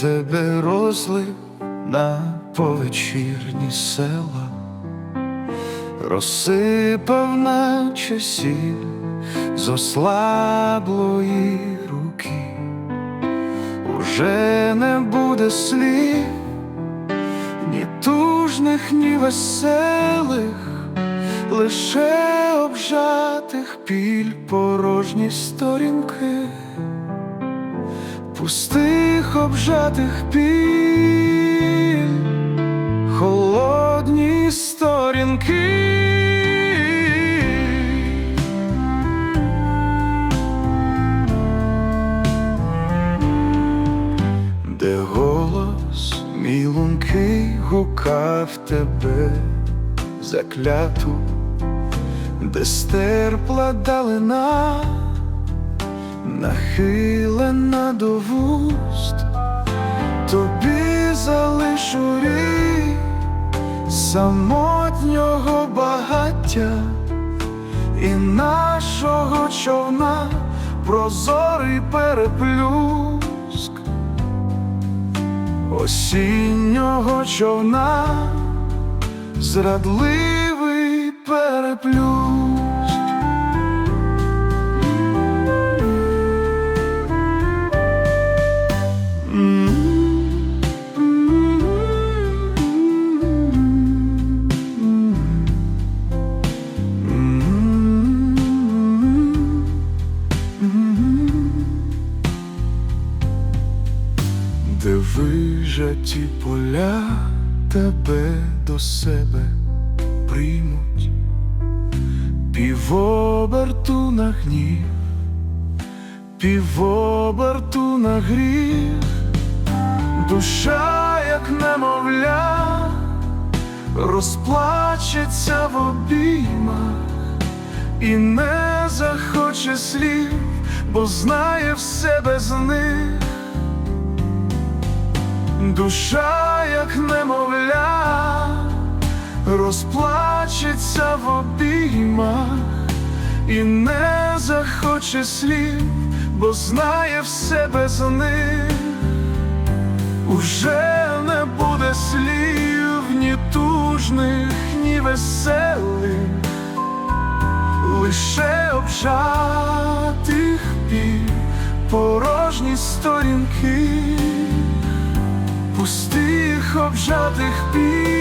тебе розлив на повечірні села, розсипав наче сіль з ослаблої руки, уже не буде слів, ні тужних, ні веселих, лише обжатих піль порожні сторінки пустих обжатих піль, холодні сторінки. Де голос мій гукав тебе закляту, де стерпла далина нахилена до вуст, тобі залишу рій самотнього багаття і нашого човна прозорий переплюск осіннього човна, зрадливий переплюск. Вижаті поля тебе до себе приймуть, півоберту на гнів, півоберту на гріх, душа, як немовля, розплачеться в обіймах і не захоче слів, бо знає все без них. Душа, як немовля, розплачеться в обіймах і не захоче слів, бо знає все без них. Уже не буде слів ні тужних, ні веселих, сторінки пустих обжатих пір.